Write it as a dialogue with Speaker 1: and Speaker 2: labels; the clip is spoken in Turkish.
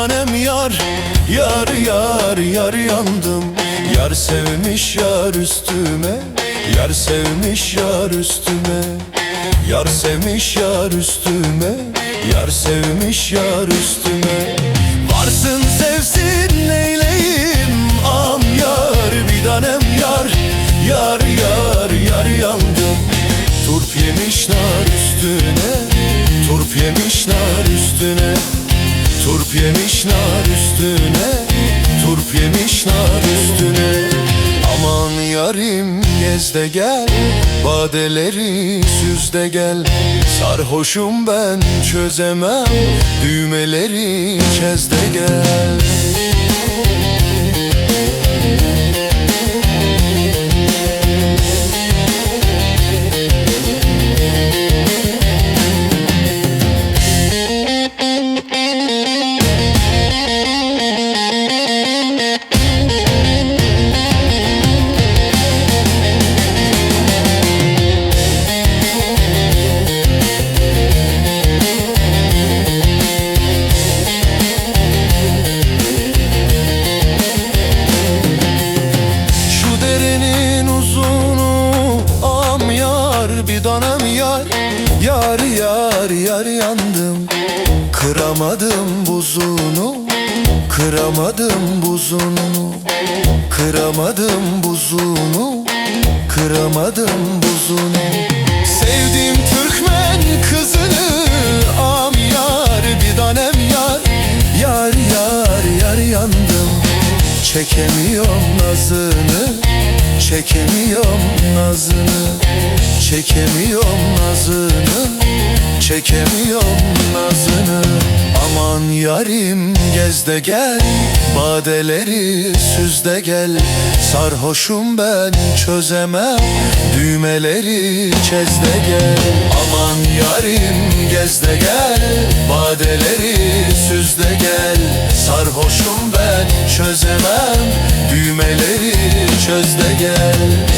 Speaker 1: tanem yar Yar yar yar yandım. Yar sevmiş yar üstüme Yar sevmiş yar üstüme. Yar sevmiş yar üstüme Yar sevmiş yar üstüme. Varsın sevsin neyleyim? Am yar bir tanem yar Yar yar yar yandım. Turp yemiş nar üstüne Turp yemiş nar üstüne Turp yemiş nar üstüne Turp yemiş nar üstüne. Aman yarim gez de gel Badeleri süz de gel. Sarhoşum ben çözemem Düğmeleri çez de gel dönem yar Yar yar yar yandım. Kıramadım buzunu Kıramadım buzunu. Kıramadım buzunu Kıramadım buzunu. Sevdim Türkmen kızını Am yar bir tanem yar. Yar yar yar yandım. Çekemiyorum nazını Çekemiyorum nazını Çekemiyorum nazını Çekemiyorum nazını. Aman yarim gez de gel Badeleri süz de gel. Sarhoşum ben çözemem Düğmeleri çez de gel. Aman yarim gez de gel Badeleri süz de gel. Sarhoşum ben çözemem çöz de gel